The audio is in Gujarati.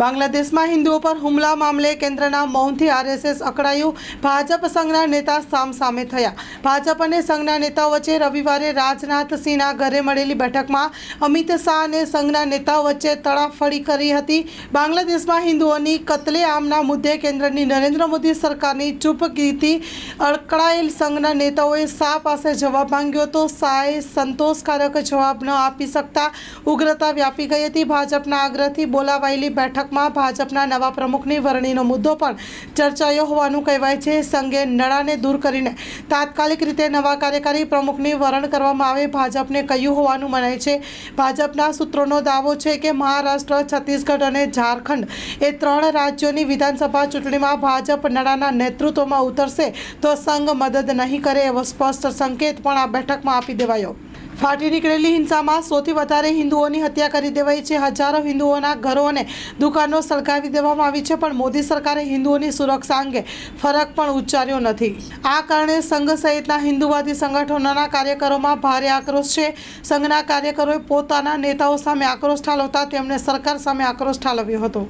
બાંગ્લાદેશમાં હિન્દુઓ પર હુમલા મામલે કેન્દ્રના મૌનથી આરએસએસ અકળાયું. ભાજપ સંઘના નેતા સામસામે થયા. ભાજપ અને સંઘના નેતાઓ વચ્ચે રવિવારે રાજનાથસિંહના ઘરે મળેલી બેઠકમાં અમિત શાહ અને સંઘના નેતાઓ વચ્ચે તડાફડી કરી હતી. બાંગ્લાદેશમાં હિન્દુઓની કતલેઆમના મુદ્દે કેન્દ્રની નરેન્દ્ર મોદી સરકારની ચૂપકીથી અકળાયેલ સંઘના નેતાઓએ શાહ પાસે જવાબ માંગ્યો હતો શાહે સંતોષકારક જવાબ ન આપી શકતા ઉગ્રતા વ્યાપી ગઈ હતી. ભાજપના આગ્રહથી બોલાવાયેલી બેઠકમાં ભાજપના નવા પ્રમુખની વરણીનો મુદ્દો પણ ચર્ચાયો હોવાનું કહેવાય છે. સંઘે નડાને દૂર કરીને તાત્કાલિક રીતે નવા કાર્યકારી પ્રમુખની વરણ કરવામાં આવે ભાજપને કહ્યું હોવાનું મનાય છે. ભાજપના સૂત્રોનો દાવો છે કે મહારાષ્ટ્ર, છત્તીસગઢ અને ઝારખંડ એ ત્રણ રાજ્યોની વિધાનસભા ચૂંટણીમાં ભાજપ નડાના નેતૃત્વમાં ઉતરશે તો સંઘ મદદ નહીં કરે એવો સ્પષ્ટ સંકેત પણ આ બેઠકમાં આપી દેવાયો. ફાટી નીકળેલી હિંસામાં સૌથી વધારે હિન્દુઓની હત્યા કરી દેવાઈ છે. હજારો હિન્દુઓના ઘરો અને દુકાનો સળગાવી દેવામાં આવી છે, પણ મોદી સરકારે હિન્દુઓની સુરક્ષા અંગે ફરક પણ ઉચ્ચાર્યો નથી. આ કારણે સંઘ સહિતના હિન્દુવાદી સંગઠનોના કાર્યકરોમાં ભારે આક્રોશ છે. સંઘના કાર્યકરોએ પોતાના નેતાઓ સામે આક્રોશ ઠાલવતા તેમણે સરકાર સામે આક્રોશ ઠાલવ્યો હતો.